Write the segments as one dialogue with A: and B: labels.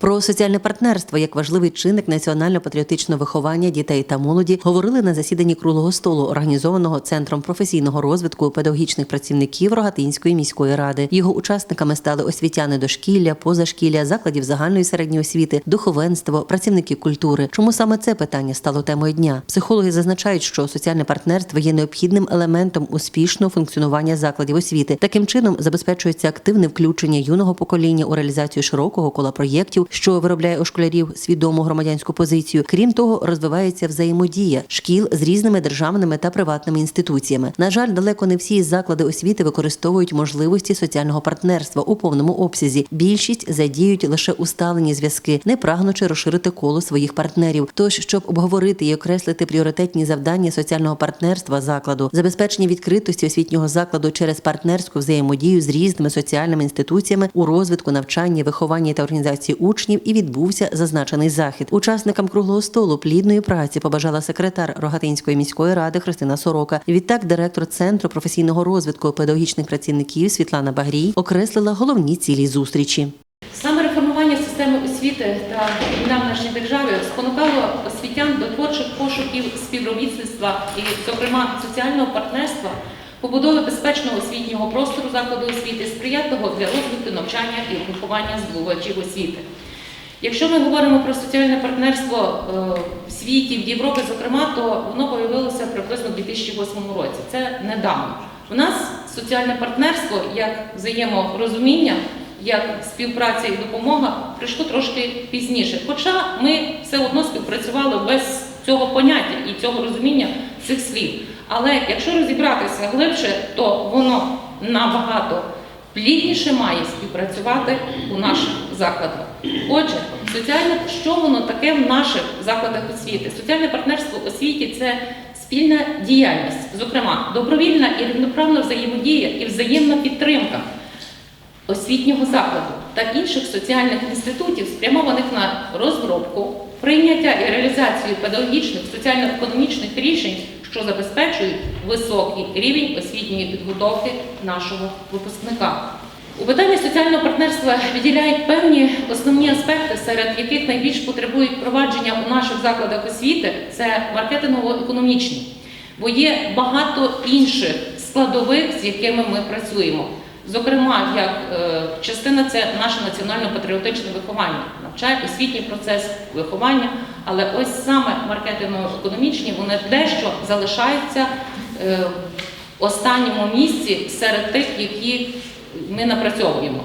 A: Про соціальне партнерство як важливий чинник національно-патріотичного виховання дітей та молоді говорили на засіданні круглого столу, організованого центром професійного розвитку педагогічних працівників Рогатинської міської ради. Його учасниками стали освітяни дошкілля, позашкілля, закладів загальної середньої освіти, духовенство, працівники культури. Чому саме це питання стало темою дня? Психологи зазначають, що соціальне партнерство є необхідним елементом успішного функціонування закладів освіти. Таким чином забезпечується активне включення юного покоління у реалізацію широкого кола проєктів, що виробляє у школярів свідому громадянську позицію. Крім того, розвивається взаємодія шкіл з різними державними та приватними інституціями. На жаль, далеко не всі заклади освіти використовують можливості соціального партнерства у повному обсязі. Більшість задіють лише усталені зв'язки, не прагнучи розширити коло своїх партнерів. Тож, щоб обговорити і окреслити пріоритетні завдання соціального партнерства закладу, забезпечення відкритості освітнього закладу через партнерську взаємодію з різними соціальними інституціями у розвитку навчання, виховання та організації учнів і відбувся зазначений захід. Учасникам круглого столу плідної праці побажала секретар Рогатинської міської ради Христина Сорока. Відтак, директор центру професійного розвитку педагогічних працівників Світлана Багрій окреслила головні цілі зустрічі.
B: Саме реформування системи освіти та війна в нашій державі спонукало освітян до творчих пошуків співробітництва і, зокрема, соціального партнерства, побудови безпечного освітнього простору закладу освіти, сприятливого для розвитку навчання і виховання здобувачів освіти. Якщо ми говоримо про соціальне партнерство е, в світі, в Європі, зокрема, то воно появилося приблизно у 2008 році. Це недавно. У нас соціальне партнерство як взаєморозуміння, як співпраця і допомога прийшло трошки пізніше. Хоча ми все одно співпрацювали без цього поняття і цього розуміння цих слів. Але якщо розібратися глибше, то воно набагато плідніше має співпрацювати у наших закладах. Отже, соціальне, що воно таке в наших закладах освіти? Соціальне партнерство в освіті це спільна діяльність, зокрема, добровільна і рівноправна взаємодія і взаємна підтримка освітнього закладу та інших соціальних інститутів, спрямованих на розробку, прийняття і реалізацію педагогічних, соціально-економічних рішень, що забезпечують високий рівень освітньої підготовки нашого випускника. У питанні соціального партнерства виділяють певні основні аспекти, серед яких найбільш потребують впровадження у наших закладах освіти це маркетингово-економічні, бо є багато інших складових, з якими ми працюємо. Зокрема, як е, частина це наше національно-патріотичне виховання, навчає освітній процес виховання, але ось саме маркетингово-економічні вони дещо залишаються е, в останньому місці серед тих, які ми напрацьовуємо.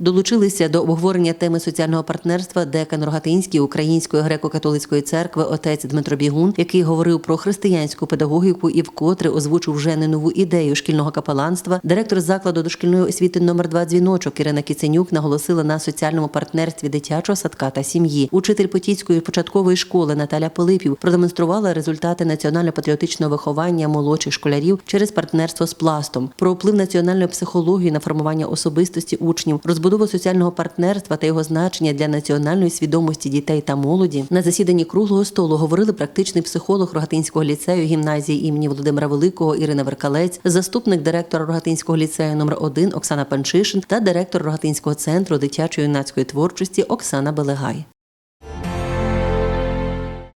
A: Долучилися до обговорення теми соціального партнерства декан Рогатинської Української греко-католицької церкви отець Дмитро Бігун, який говорив про християнську педагогіку і вкотре озвучив вже не нову ідею шкільного капеланства. Директор закладу дошкільної освіти номер 2 дзвіночок Ірина Кіценюк наголосила на соціальному партнерстві дитячого садка та сім'ї. Учитель Потіцької початкової школи Наталя Пилипів продемонструвала результати національно-патріотичного виховання молодших школярів через партнерство з пластом, про вплив національної психології на формування особистості учнів, розбудову соціального партнерства та його значення для національної свідомості дітей та молоді. На засіданні круглого столу говорили практичний психолог Рогатинського ліцею гімназії імені Володимира Великого Ірина Веркалець, заступник директора Рогатинського ліцею номер 1 Оксана Панчишин та директор Рогатинського центру дитячої юнацької творчості Оксана Белегай.